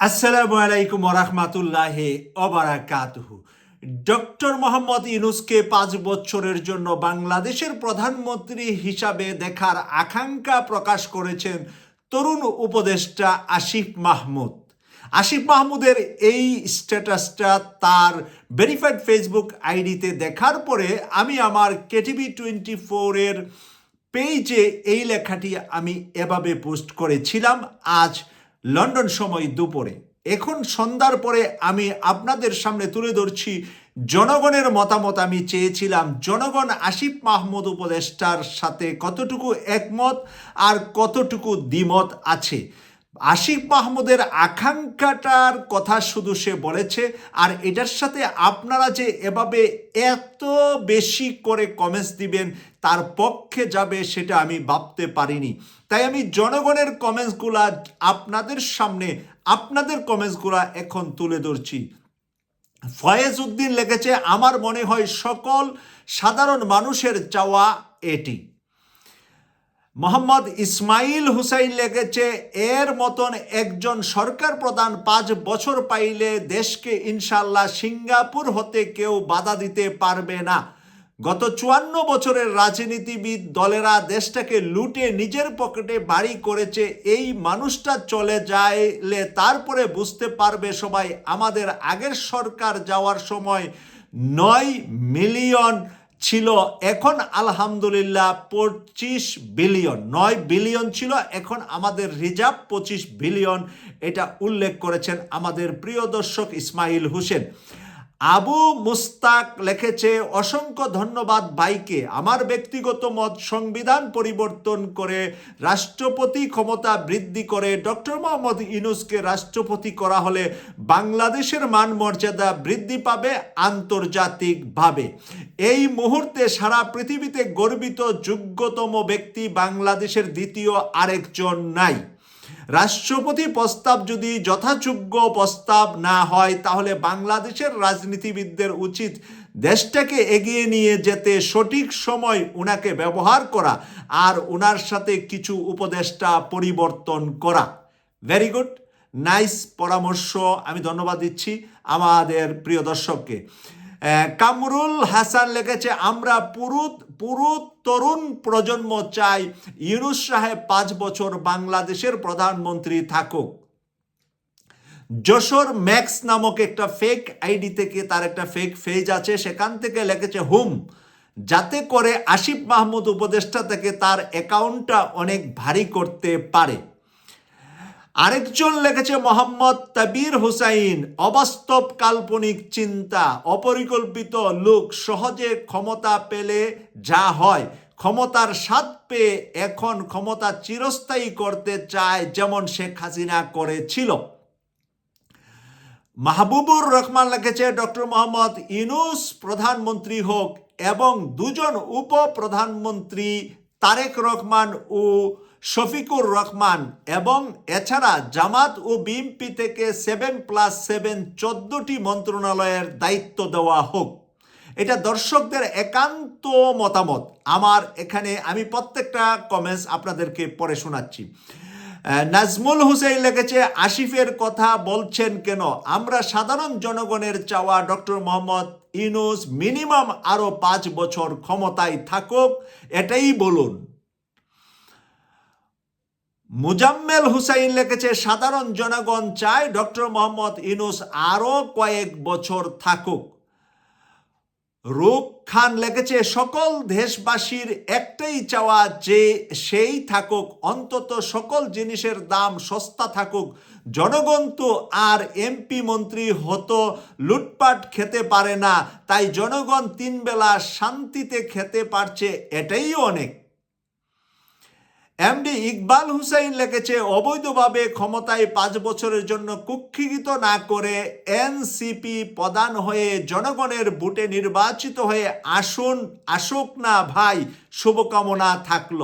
আসসালামু আলাইকুম ওরহমাতুল্লাহ ওবারাকাতুহু। ডক্টর মোহাম্মদ ইউনুসকে পাঁচ বছরের জন্য বাংলাদেশের প্রধানমন্ত্রী হিসাবে দেখার আকাঙ্ক্ষা প্রকাশ করেছেন তরুণ উপদেষ্টা আসিফ মাহমুদ। আসিফ মাহমুদের এই স্ট্যাটাসটা তার ভেরিফাইড ফেসবুক আইডিতে দেখার পরে আমি আমার কেটিভি টোয়েন্টি ফোরের পেজে এই লেখাটি আমি এভাবে পোস্ট করেছিলাম। আজ লন্ডন সময় দুপুরে। এখন সন্ধ্যার পরে আমি আপনাদের সামনে তুলে ধরছি, জনগণের মতামত আমি চেয়েছিলাম। জনগণ আসিফ মাহমুদ উপদেষ্টার সাথে কতটুকু একমত আর কতটুকু দ্বিমত আছে? আসিফ মাহমুদের আকাঙ্ক্ষাটার কথা শুধু সে বলেছে, আর এটার সাথে আপনারা যে এভাবে এত বেশি করে কমেন্টস দিবেন, তার পক্ষে যাবে সেটা আমি ভাবতে পারিনি। তাই আমি জনগণের কমেন্টসগুলা আপনাদের সামনে, আপনাদের কমেন্টসগুলা এখন তুলে ধরছি। ফয়েজ উদ্দিন লিখেছে, আমার মনে হয় সকল সাধারণ মানুষের চাওয়া এটি। মোহাম্মদ ইসমাইল হুসাইন লেগেছে, এর মতন একজন সরকার প্রধান পাঁচ বছর পাইলে দেশকে ইনশাল্লাহ সিঙ্গাপুর হতে কেউ বাধা দিতে পারবে না। গত চুয়ান্ন বছরের রাজনীতিবিদ দলেরা দেশটাকে লুটে নিজের পকেটে বাড়ি করেছে, এই মানুষটা চলে যাইলে তারপরে বুঝতে পারবে সবাই আমাদের আগের সরকার যাওয়ার সময় নয় মিলিয়ন ছিল এখন আলহামদুলিল্লাহ পঁচিশ বিলিয়ন। নয় বিলিয়ন ছিল, এখন আমাদের রিজার্ভ পঁচিশ বিলিয়ন, এটা উল্লেখ করেছেন আমাদের প্রিয় দর্শক ইসমাইল হোসেন। আবু মুস্তাক লিখেছে, অসংখ্য ধন্যবাদ ভাইকে। আমার ব্যক্তিগত মত সংবিধান পরিবর্তন করে রাষ্ট্রপতি ক্ষমতা বৃদ্ধি করে ডক্টর মোহাম্মদ ইনুসকে রাষ্ট্রপতি করা হলে বাংলাদেশের মান মর্যাদা বৃদ্ধি পাবে আন্তর্জাতিকভাবে। এই মুহূর্তে সারা পৃথিবীতে গর্বিত, যোগ্যতম ব্যক্তি বাংলাদেশের দ্বিতীয় আরেকজন নাই। রাষ্ট্রপতি প্রস্তাব যদি যথাযোগ্য প্রস্তাব না হয়, তাহলে বাংলাদেশের রাজনীতিবিদদের উচিত দেশটাকে এগিয়ে নিয়ে যেতে সঠিক সময় উনাকে ব্যবহার করা আর ওনার সাথে কিছু উপদেষ্টা পরিবর্তন করা। ভেরি গুড নাইস পরামর্শ আমি ধন্যবাদ দিচ্ছি আমাদের প্রিয় দর্শককে। কামরুল হাসান লিখেছে, আমরা পুরু পুরো তরুণ প্রজন্ম চাই। ইউনুস সাহেব পাঁচ বছর বাংলাদেশের প্রধানমন্ত্রী থাকুক। যশোর ম্যাক্স নামক একটা ফেক আইডি থেকে তার একটা ফেক ফেজ আছে। সেখান থেকে লিখেছে, হুম, যাতে করে আসিফ মাহমুদ উপদেষ্টা থেকে তার অ্যাকাউন্টটা অনেক ভারী করতে পারে। আরেকজন লেখেছে মোহাম্মদ তাবির হুসাইন, অবাস্তব কাল্পনিক চিন্তা, অপরিকল্পিত লোক, সহজে ক্ষমতা পেলে যা হয়। ক্ষমতার স্বাদ পেয়ে এখন ক্ষমতা চিরস্থায়ী করতে চায় যেমন শেখ হাসিনা করেছিল। মাহবুবুর রহমান লিখেছে, ডক্টর মোহাম্মদ ইনুস প্রধানমন্ত্রী হোক এবং দুজন উপ প্রধানমন্ত্রী তারেক রহমান ও শফিকুর রহমান এবং এছাড়া জামাত ও বিএমপি থেকে সেভেন প্লাস সেভেন চোদ্দটি মন্ত্রণালয়ের দায়িত্ব দেওয়া হোক। এটা দর্শকদের একান্ত মতামত। আমার এখানে আমি প্রত্যেকটা কমেন্টস আপনাদেরকে পড়ে শোনাচ্ছি। নাজমুল হুসেন লিখেছে, আসিফের কথা বলছেন কেন? আমরা সাধারণ জনগণের চাওয়া ডক্টর মোহাম্মদ ইনুস মিনিমাম আরও পাঁচ বছর ক্ষমতায় থাকুক, এটাই বলুন। মুজাম্মেল হুসাইন লিখেছে, সাধারণ জনগণ চায় ডক্টর মোহাম্মদ ইনুস আরও কয়েক বছর থাকুক। রুক খান লিখেছে, সকল দেশবাসীর একটাই চাওয়া যে সেই থাকুক, অন্তত সকল জিনিসের দাম সস্তা থাকুক। জনগণ তো আর এমপি মন্ত্রী হতো, লুটপাট খেতে পারে না, তাই জনগণ তিন বেলা শান্তিতে খেতে পারছে, এটাই অনেক। এমডি ইকবাল হুসাইন লিখেছে, অবৈধভাবে ক্ষমতায় পাঁচ বছরের জন্য কুক্ষিগত না করে এনসিপি প্রদান হয়ে জনগণের বুটে নির্বাচিত হয়ে আসুন, আসুক না ভাই। শুভকামনা থাকল।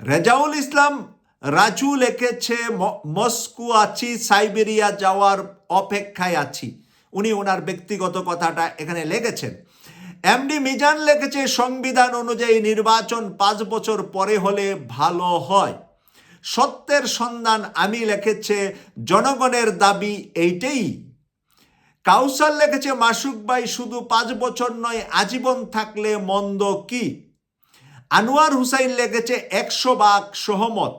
রেজাউল ইসলাম রাজু লিখেছে মস্কো আছি, সাইবেরিয়া যাওয়ার অপেক্ষায় আছি। উনি ওনার ব্যক্তিগত কথাটা এখানে লেগেছেন এমডি মিজান লিখেছে, সংবিধান অনুযায়ী নির্বাচন পাঁচ বছর পরে হলে ভালো হয়। সত্যের সন্ধান আমি লিখেছে, জনগণের দাবি এইটাই। কাউসার লিখেছে, মাসুক ভাই, শুধু পাঁচ বছর নয়, আজীবন থাকলে মন্দ কি? আনোয়ার হুসাইন লেগেছে একশো ভাগ সহমত।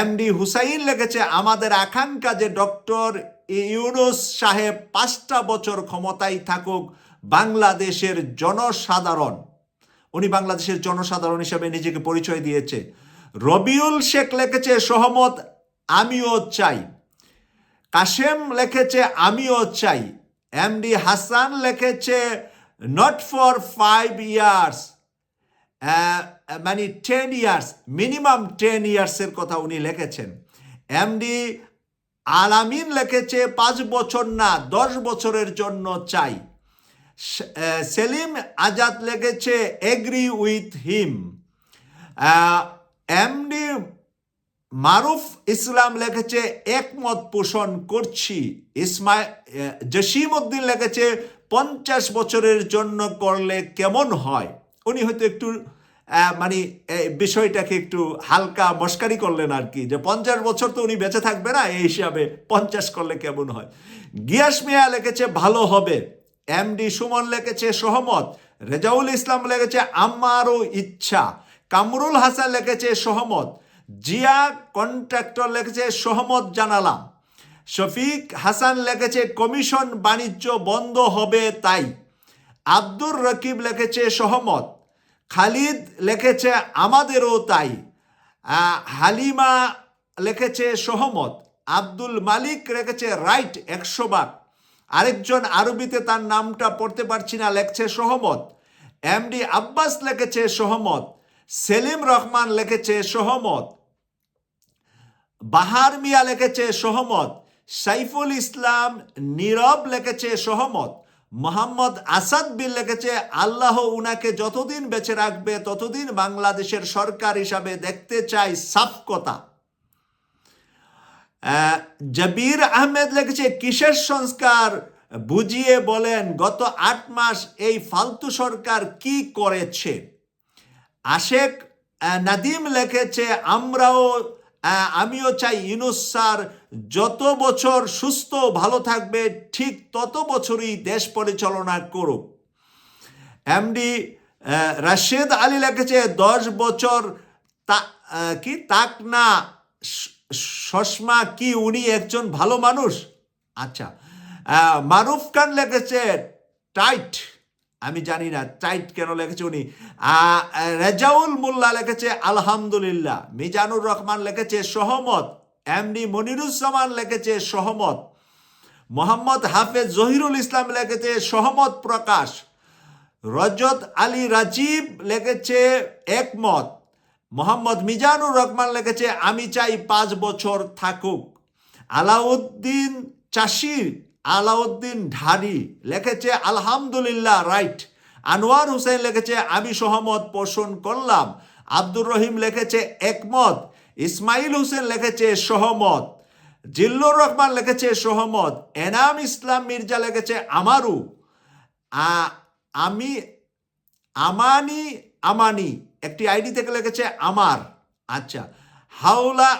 এমডি হুসাইন লেগেছে আমাদের আকাঙ্ক্ষা যে ডক্টর ইউনুস সাহেব পাঁচটা বছর ক্ষমতায় থাকুক বাংলাদেশের জনসাধারণ, উনি বাংলাদেশের জনসাধারণ হিসেবে নিজেকে পরিচয় দিয়েছে। রবিউল শেখ লিখেছে, সহমত, আমিও চাই। কাশেম লিখেছে, আমিও চাই। এমডি হাসান লিখেছে নট ফর ফাইভ ইয়ার্স মানে টেন ইয়ার্স মিনিমাম টেন ইয়ার্সের কথা উনি লিখেছেন। এমডি আলামিন লিখেছে, পাঁচ বছর না, দশ বছরের জন্য চাই। সেলিম আজাদ লিখেছে agree with him. MD Maruf Islam লিখেছে একমত পোষণ করছি। ইসমাই জসিম উদ্দিন লিখেছে পঞ্চাশ বছরের জন্য করলে কেমন হয়? উনি হয়তো একটু মানে বিষয়টাকে একটু হালকা মস্কারি করলেন আর কি, যে পঞ্চাশ বছর তো উনি বেঁচে থাকবে না, এই হিসাবে পঞ্চাশ করলে কেমন হয়? গিয়াস মিয়া লিখেছে ভালো হবে। এমডি সুমন লিখেছে সহমত, রেজাউল ইসলাম লিখেছে আমারও ইচ্ছা, কামরুল হাসান লিখেছে সহমত, জিয়া কন্ট্রাক্টর লিখেছে সহমত জানালাম শফিক হাসান লিখেছে কমিশন বাণিজ্য বন্ধ হবে তাই, আব্দুর রকিব লিখেছে সহমত, খালিদ লিখেছে আমাদেরও তাই হালিমা লিখেছে সহমত, আব্দুল মালিক রেখেছে রাইট একশো বার। আরেকজন আরবিতে তার নামটা পড়তে পারছি না, লেখছে সহমত। এমডি আব্বাস লেখেছে সহমত, সেলিম রহমান লেখেছে সহমত, বাহার মিয়া লিখেছে সহমত, সাইফুল ইসলাম নীরব লেখেছে সহমত, মোহাম্মদ আসাদ বিল লেখেছে, আল্লাহ উনাকে যতদিন বেঁচে রাখবে ততদিন বাংলাদেশের সরকার হিসাবে দেখতে চাই সাফ কথা। জবির আহমেদ লিখেছে, কিসের সংস্কার? বুঝিয়ে বলেন, গত আট মাস এই ফালতু সরকার কি করেছে? আশেক নাদিম লিখেছে, আমরাও আমিও চাই ইউনুস স্যার যত বছর সুস্থ, ভালো থাকবে, ঠিক তত বছরই দেশ পরিচালনা করুক। এমডি রাশেদ আলী লিখেছে, দশ বছর তা কি তাক না সসমা কি উনি একজন ভালো মানুষ? আচ্ছা মারুফ খান লিখেছে টাইট। আমি জানি না, টাইট কেন লিখেছে উনি? রেজাউল মোল্লা লেখেছে আলহামদুলিল্লাহ। মিজানুর রহমান লিখেছে সহমত। এমডি মনিরুজ্জামান লিখেছে সহমত। মোহাম্মদ হাফেজ জহিরুল ইসলাম লেখেছে সহমত প্রকাশ। রজত আলী রাজীব লেখেছে একমত। মোহাম্মদ মিজানুর রহমান লিখেছে, আমি চাই পাঁচ বছর থাকুক। আলাউদ্দিন চাষির আলাউদ্দিন ঢারি লিখেছে, আলহামদুলিল্লাহ, রাইট। আনোয়ার হোসেন লিখেছে, আমি সহমত পোষণ করলাম। আব্দুর রহিম লিখেছে, একমত। ইসমাইল হোসেন লিখেছে, সহমত। জিল্লুর রহমান লিখেছে, সহমত। এনাম ইসলাম মির্জা লিখেছে আমারও আ- আমি, আমানি আমানি। একটি আইডি থেকে লিখেছে আমার। আচ্ছা। হাওলা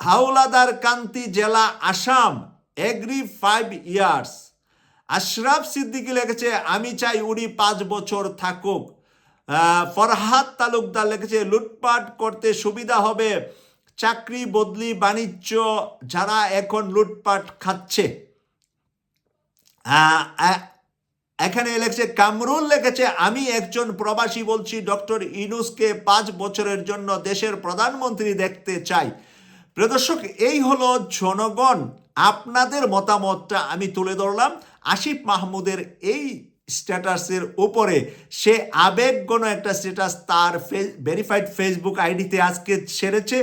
হাওলাদার কান্তি জেলা Assam, agree five years. Ashraf Siddiqui লিখেছে, আমি চাই উনি পাঁচ বছর থাকুক। ফরহাদ তালুকদার লিখেছে, লুটপাট করতে সুবিধা হবে। চাকরি বদলি বাণিজ্য, যারা এখন লুটপাট খাচ্ছে। এখানে লেখছে, কামরুল লেখেছে, আমি একজন প্রবাসী বলছি, ডক্টর ইনুসকে পাঁচ বছরের জন্য দেশের প্রধানমন্ত্রী দেখতে চাই। প্রদর্শক এই হলো জনগণ। আপনাদের মতামতটা আমি তুলে ধরলাম। আসিফ মাহমুদের এই স্ট্যাটাসের ওপরে সে আবেগগণ একটা স্ট্যাটাস তার ভেরিফাইড ফেসবুক আইডিতে আজকে ছেড়েছে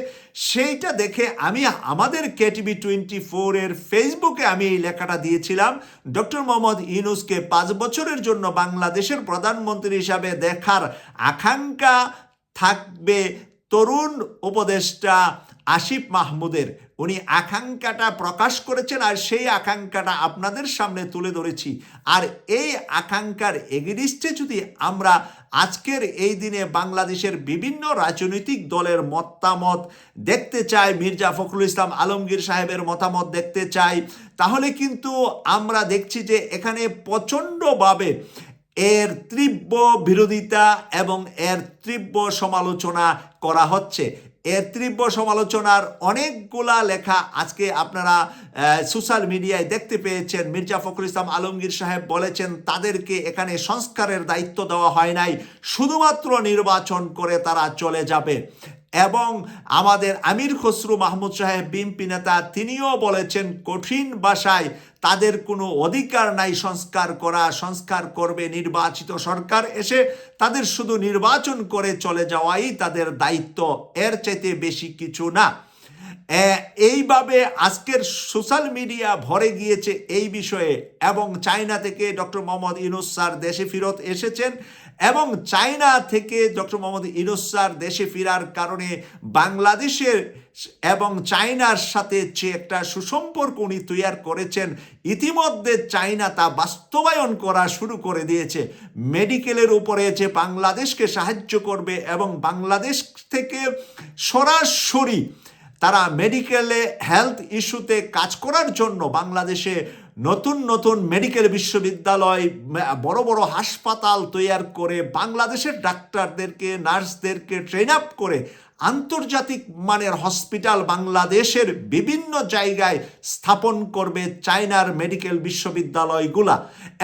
সেইটা দেখে আমি, আমাদের কেটিভি টোয়েন্টি ফোরের ফেসবুকে আমি এই লেখাটা দিয়েছিলাম। ডক্টর মোহাম্মদ ইউনুসকে পাঁচ বছরের জন্য বাংলাদেশের প্রধানমন্ত্রী হিসাবে দেখার আকাঙ্ক্ষা থাকবে। তরুণ উপদেষ্টা আসিফ মাহমুদের। উনি আকাঙ্ক্ষাটা প্রকাশ করেছেন আর সেই আকাঙ্ক্ষাটা আপনাদের সামনে তুলে ধরেছি। আর এই আকাঙ্ক্ষার এগেনিস্টে যদি আমরা আজকের এই দিনে বাংলাদেশের বিভিন্ন রাজনৈতিক দলের মতামত দেখতে চাই, মির্জা ফখরুল ইসলাম আলমগীর সাহেবের মতামত দেখতে চাই, তাহলে কিন্তু আমরা দেখছি যে এখানে প্রচণ্ডভাবে এর তীব্র বিরোধিতা এবং এর তীব্র সমালোচনা করা হচ্ছে। এর তীব্র সমালোচনার অনেকগুলা লেখা আজকে আপনারা সোশ্যাল মিডিয়ায় দেখতে পেয়েছেন। মির্জা ফখরুল ইসলাম আলমগীর সাহেব বলেছেন, তাদেরকে এখানে সংস্কারের দায়িত্ব দেওয়া হয় নাই। শুধুমাত্র নির্বাচন করে তারা চলে যাবে। এবং আমাদের আমির খসরু মাহমুদ সাহেব বিএনপি নেতা, তিনিও বলেছেন কঠিন ভাষায় তাদের কোনো অধিকার নাই সংস্কার করা, সংস্কার করবে নির্বাচিত সরকার এসে তাদের শুধু নির্বাচন করে চলে যাওয়াই তাদের দায়িত্ব, এর চাইতে বেশি কিছু না। এইভাবে আজকের সোশ্যাল মিডিয়া ভরে গিয়েছে এই বিষয়ে এবং চায়না থেকে ডক্টর মোহাম্মদ ইনুস স্যার দেশে ফেরত এসেছেন। এবং চায়না থেকে ডক্টর মোহাম্মদ ইনুস স্যার দেশে ফেরার কারণে বাংলাদেশের এবং চায়নার সাথে যে একটা সুসম্পর্ক উনি তৈরি করেছেন, ইতিমধ্যে চায়না তা বাস্তবায়ন করা শুরু করে দিয়েছে। মেডিকেলের উপরে যে বাংলাদেশকে সাহায্য করবে এবং বাংলাদেশ থেকে সরাসরি তারা মেডিকেলে হেলথ ইস্যুতে কাজ করার জন্য বাংলাদেশে নতুন নতুন মেডিকেল বিশ্ববিদ্যালয় বড় বড় হাসপাতাল তৈয়ার করে বাংলাদেশের ডাক্তারদেরকে, নার্সদেরকে ট্রেন আপ করে আন্তর্জাতিক মানের হসপিটাল বাংলাদেশের বিভিন্ন জায়গায় স্থাপন করবে চায়নার মেডিকেল বিশ্ববিদ্যালয়গুলা।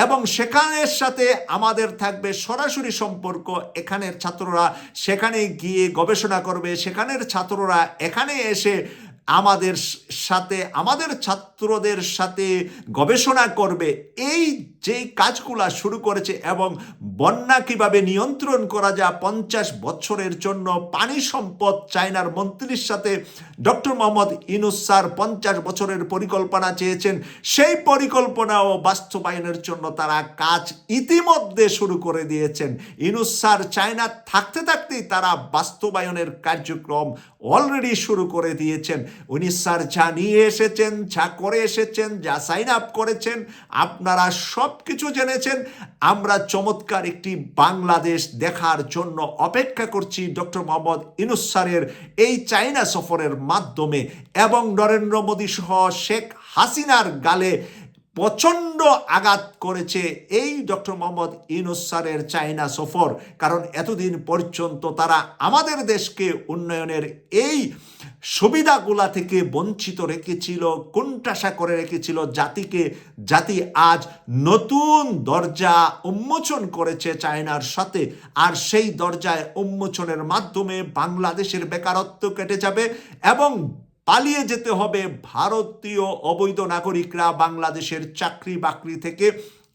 এবং সেখানের সাথে আমাদের থাকবে সরাসরি সম্পর্ক। এখানের ছাত্ররা সেখানে গিয়ে গবেষণা করবে, সেখানের ছাত্ররা এখানে এসে আমাদের সাথে, আমাদের ছাত্রদের সাথে গবেষণা করবে। এই যে কাজগুলা শুরু করেছে এবং বন্যা কীভাবে নিয়ন্ত্রণ করা যায় পঞ্চাশ বছরের জন্য, পানি সম্পদ চায়নার মন্ত্রীর সাথে ডক্টর মোহাম্মদ ইনুস স্যার পঞ্চাশ বছরের পরিকল্পনা চেয়েছেন। সেই পরিকল্পনা ও বাস্তবায়নের জন্য তারা কাজ ইতিমধ্যে শুরু করে দিয়েছেন। ইনুস স্যার চায়না থাকতে থাকতেই তারা বাস্তবায়নের কার্যক্রম অলরেডি শুরু করে দিয়েছেন। উনি স্যার যা নিয়ে এসেছেন যা করে এসেছেন, যা সাইন আপ করেছেন, আপনারা সব কিছু জেনেছেন। আমরা চমৎকার একটি বাংলাদেশ দেখার জন্য অপেক্ষা করছি ডক্টর মোহাম্মদ ইনুস স্যারের এই চাইনা সফরের মাধ্যমে এবং নরেন্দ্র মোদী সহ শেখ হাসিনার গালে প্রচণ্ড আঘাত করেছে এই ডক্টর মোহাম্মদ ইউনুস স্যারের চায়না সফর। কারণ এতদিন পর্যন্ত তারা আমাদের দেশকে উন্নয়নের এই সুবিধাগুলা থেকে বঞ্চিত রেখেছিল কোনটাসা করে রেখেছিল জাতিকে, জাতি আজ নতুন দরজা উন্মোচন করেছে চায়নার সাথে। আর সেই দরজায় উন্মোচনের মাধ্যমে বাংলাদেশের বেকারত্ব কেটে যাবে এবং পালিয়ে যেতে হবে ভারতীয় অবৈধ নাগরিকরা বাংলাদেশের চাকরি বাকরি থেকে।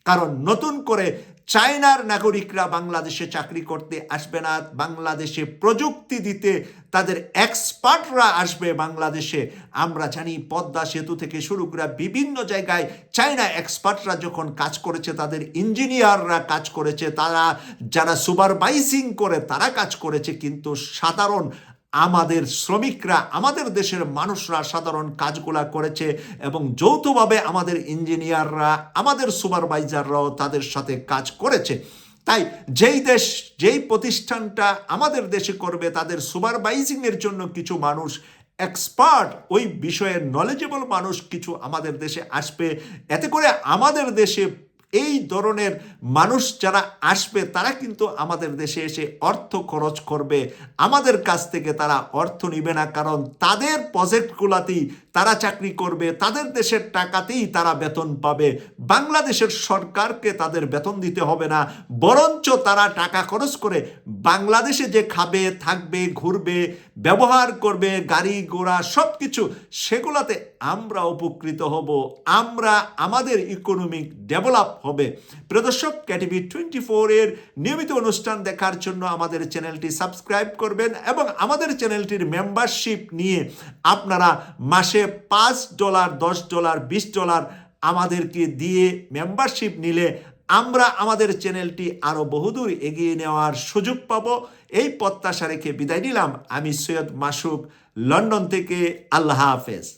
কারণ নতুন করে চায়নার নাগরিকরা বাংলাদেশে চাকরি করতে আসবে না। বাংলাদেশে প্রযুক্তি দিতে তাদের এক্সপার্টরা আসবে বাংলাদেশে। আমরা জানি পদ্মা সেতু থেকে শুরু করে বিভিন্ন জায়গায় চায়না এক্সপার্টরা যখন কাজ করেছে, তাদের ইঞ্জিনিয়াররা কাজ করেছে, তারা যারা সুপারভাইজিং করে, তারা কাজ করেছে। কিন্তু সাধারণ আমাদের শ্রমিকরা, আমাদের দেশের মানুষরা সাধারণ কাজগুলা করেছে এবং যৌথভাবে আমাদের ইঞ্জিনিয়াররা, আমাদের সুপারভাইজাররাও তাদের সাথে কাজ করেছে। তাই যেই দেশ, যেই প্রতিষ্ঠানটা আমাদের দেশে করবে, তাদের সুপারভাইজিংয়ের জন্য কিছু মানুষ, এক্সপার্ট, ওই বিষয়ে নলেজেবল মানুষ কিছু আমাদের দেশে আসবে। এতে করে আমাদের দেশে এই ধরনের মানুষ যারা আসবে, তারা কিন্তু আমাদের দেশে এসে অর্থ খরচ করবে। আমাদের কাছ থেকে তারা অর্থ নিবে না, কারণ তাদের প্রজেক্টগুলাতেই তারা চাকরি করবে, তাদের দেশের টাকাতেই তারা বেতন পাবে। বাংলাদেশের সরকারকে তাদের বেতন দিতে হবে না, বরঞ্চ তারা টাকা খরচ করে বাংলাদেশে যে খাবে, থাকবে, ঘুরবে, ব্যবহার করবে, গাড়ি ঘোড়া সব কিছু সেগুলাতে আমরা উপকৃত হব। আমরা আমাদের ইকোনমিক ডেভেলপ হবে। প্রদর্শক ক্যাটিভি টোয়েন্টি এর নিয়মিত অনুষ্ঠান দেখার জন্য আমাদের চ্যানেলটি সাবস্ক্রাইব করবেন এবং আমাদের চ্যানেলটির মেম্বারশিপ নিয়ে আপনারা মাসে পাঁচ ডলার, দশ ডলার, বিশ ডলার আমাদেরকে দিয়ে মেম্বারশিপ নিলে আমরা আমাদের চ্যানেলটি আরও বহুদূর এগিয়ে নেওয়ার সুযোগ পাব। এই প্রত্যাশা রেখে বিদায় নিলাম। আমি সৈয়দ মাসুক, লন্ডন থেকে। আল্লাহ হাফেজ।